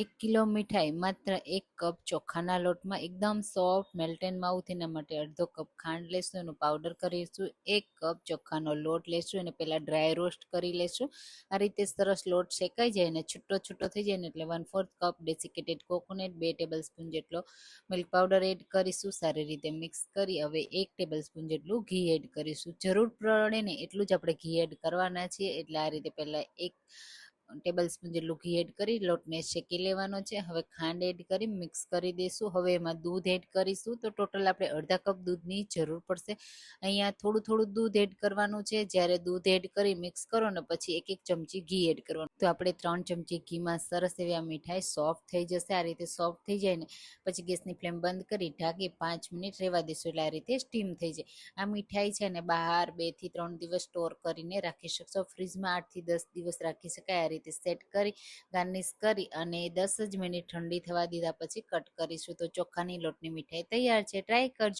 એક કિલો મીઠાઈ, માત્ર એક કપ ચોખાના લોટમાં એકદમ સોફ્ટ મેલ્ટ એન્ડ માઉથ એના માટે અડધો કપ ખાંડ લેશું, એનો પાવડર કરીશું, એક કપ ચોખાનો લોટ લેશું, એને પહેલાં ડ્રાય રોસ્ટ કરી લેશું. આ રીતે સરસ લોટ શેકાઈ જાય ને છૂટો છૂટો થઈ જાય ને એટલે one fourth cup desiccated coconut બે ટેબલ સ્પૂન જેટલો મિલ્ક પાવડર એડ કરીશું, સારી રીતે મિક્સ કરી હવે એક ટેબલ સ્પૂન જેટલું ઘી એડ કરીશું. જરૂર પડે ને એટલું જ આપણે ઘી એડ કરવાના છીએ, એટલે આ રીતે પહેલાં એક ટેબલ સ્પૂન જેટલું ઘી એડ કરી, લોટને શેકી લેવાનો છે. હવે ખાંડ એડ કરી, મિક્સ કરી દઈશું હવે એમાં દૂધ એડ કરીશું. તો ટોટલ આપણે અડધા કપ દૂધની જરૂર પડશે. અહીંયા થોડું થોડું દૂધ એડ કરવાનું છે. જ્યારે દૂધ એડ કરી, મિક્સ કરો ને પછી એક એક ચમચી ઘી એડ કરવાનું. તો આપણે ત્રણ ચમચી ઘીમાં સરસ એવી આ મીઠાઈ સોફ્ટ થઈ જશે. આ રીતે સોફ્ટ થઈ જાય ને પછી ગેસની ફ્લેમ બંધ કરી, ઢાંકી પાંચ મિનિટ રહેવા દઈશું એટલે આ રીતે સ્ટીમ થઈ જાય. આ મીઠાઈ છે ને બહાર બેથી ત્રણ દિવસ સ્ટોર કરીને રાખી શકશો. ફ્રીજમાં આઠથી દસ દિવસ રાખી શકાય. આ રીતે સેટ કરી, ગાર્નિશ કરી અને દસ જ મિનિટ ઠંડી થવા દીધા પછી કટ કરીશું. તો ચોખાની લોટની મીઠાઈ તૈયાર છે. ટ્રાય કરજો.